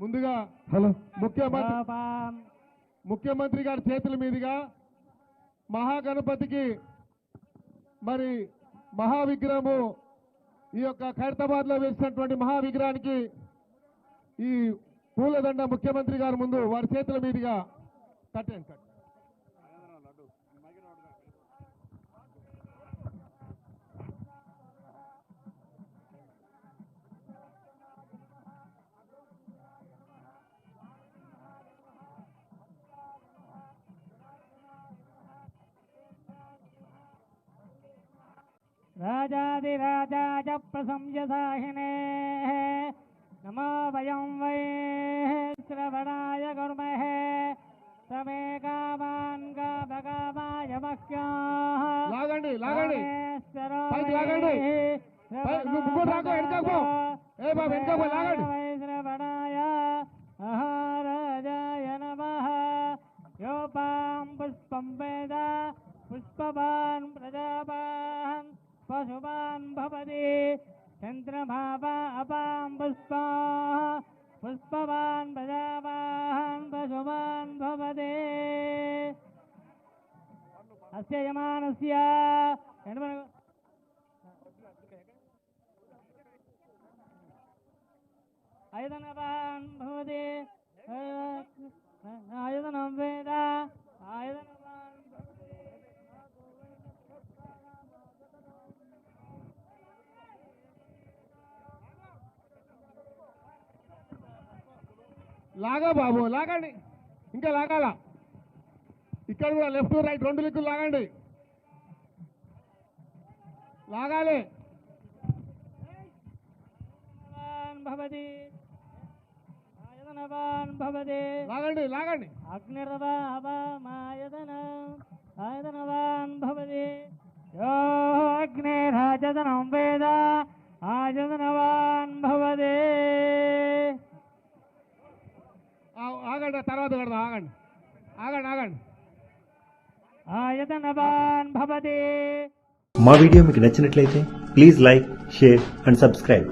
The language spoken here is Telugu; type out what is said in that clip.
ముందుగా హలో. ముఖ్యమంత్రి ముఖ్యమంత్రి గారి చేతుల మీదుగా మహాగణపతికి మరి మహావిగ్రహము ఈ యొక్క ఖైరతాబాద్లో వేసినటువంటి మహావిగ్రహానికి ఈ పూలదండ ముఖ్యమంత్రి గారి ముందు వారి చేతుల మీదుగా కట్టండి కట్ राजाधिराजाय प्रसंयसाहिने नमो वयं वै श्रवणाय कुर्महे समे कामान् कामकामाय मह्याः లాగండి లాగండి రామేశ్వరో పైకి వై లాగండి. పై- నువ్వు ముగ్గురు రాకు, వెనకకు పో. ఏ బాబు, వెనకకు పో, లాగండి. వై శ్రవణాయ మహారాజాయ నమః యోపాం పుష్పం వేద పుష్పవాన్ ప్రజాపాన్ పశువాన్ భవతి చంద్రమాపా అపాం పుష్పా పుష్పవాన్ ప్రజాపాన్ పశువాన్ భవతి అస్య యమానస్య ఎడమ- ఆయుధనవాన్ భవతి ఆయుధనం లాగా బాబు లాగండి. ఇంకా లాగాల. ఇక్కడ కూడా లెఫ్ట్ రైట్ రెండు లిక్కులు లాగండి. లాగాలి. భవతి. భవతి. లాగండి లాగండి. ఆయతనవాన్ భవతి. యో వేద. ఆయతనవాన్ ఆగండి తర్వాత కడదాం ఆగండి. ఆగండి ఆగండి. ఆయతనవాన్ భవతి. మా వీడియో మీకు నచ్చినట్లయితే please like share and subscribe.